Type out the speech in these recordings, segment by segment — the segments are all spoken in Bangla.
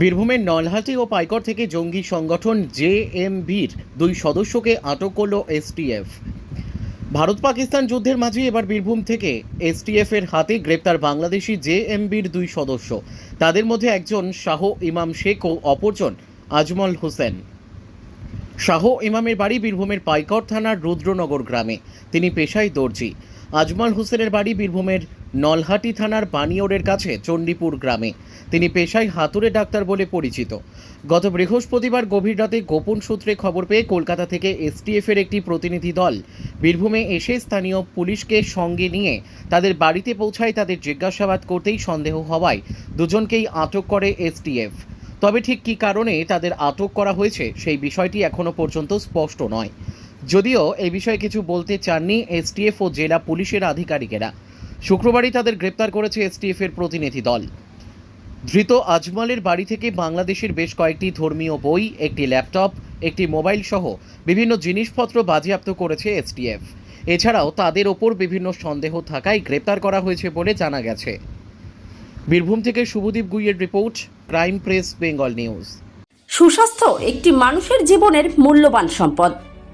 বীরভূমের নলহাটি ও পাইকর থেকে জঙ্গি সংগঠন জেএমবির দুই সদস্যকে আটক করল এসটিএফ ভারত পাকিস্তান যুদ্ধের মাঝে এবার বীরভূম থেকে এসটিএফ এর হাতে গ্রেপ্তার বাংলাদেশি জেএমবির দুই সদস্য। তাদের মধ্যে একজন শাহ ইমাম শেখ ও অপরজন আজমল হোসেন। শাহ ইমামের বাড়ি বীরভূমের পাইকর থানার রুদ্রনগর গ্রামে। তিনি পেশায় দর্জি। আজমল হোসেনের বাড়ি বীরভূমের নলহাটি থানার বানিয়োরের কাছে চণ্ডীপুর গ্রামে। তিনি পেশায় হাতুড়ে ডাক্তার বলে পরিচিত। গত বৃহস্পতিবার গভীর রাতে গোপন সূত্রে খবর পেয়ে কলকাতা থেকে এসটিএফের একটি প্রতিনিধি দল বীরভূমে এসে স্থানীয় পুলিশকে সঙ্গে নিয়ে তাদের বাড়িতে পৌঁছায় তাদের জিজ্ঞাসাবাদ করতেই সন্দেহ হওয়ায় দুজনকেই আটক করে এসটিএফ। তবে ঠিক কী কারণে তাদের আটক করা হয়েছে সেই বিষয়টি এখনও পর্যন্ত স্পষ্ট নয়। যদিও এই বিষয়ে কিছু বলতে চাননি এসটিএফ ও জেলা পুলিশের আধিকারিকেরা। শুক্রবারই তাদের গ্রেপ্তার করেছে এসটিএফ এর প্রতিনিধি দল। ধৃত আজমলের বাড়ি থেকে বাংলাদেশের বেশ কয়েকটি ধর্মীয় বই, একটি ল্যাপটপ, একটি মোবাইল সহ বিভিন্ন জিনিসপত্র বাজেয়াপ্ত করেছে এসটিএফ। এছাড়াও তাদের ওপর বিভিন্ন সন্দেহ থাকায় গ্রেপ্তার করা হয়েছে বলে জানা গেছে। বীরভূম থেকে Subhadip গুইয়ের report, crime press, Bengal news. সুস্বাস্থ্য একটি মানুষের জীবনের মূল্যবান সম্পদ।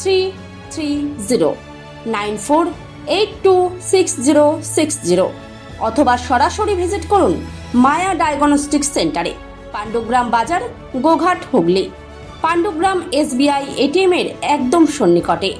three three zero nine four eight two six zero six zero অথবা সরাসরি ভিজিট করুন মায়া ডায়াগনস্টিক সেন্টারে পাণ্ডুগ্রাম বাজার, গোঘাট হুগলি। পাণ্ডুগ্রাম এসবিআই এটিএম এর একদম সন্নিকটে।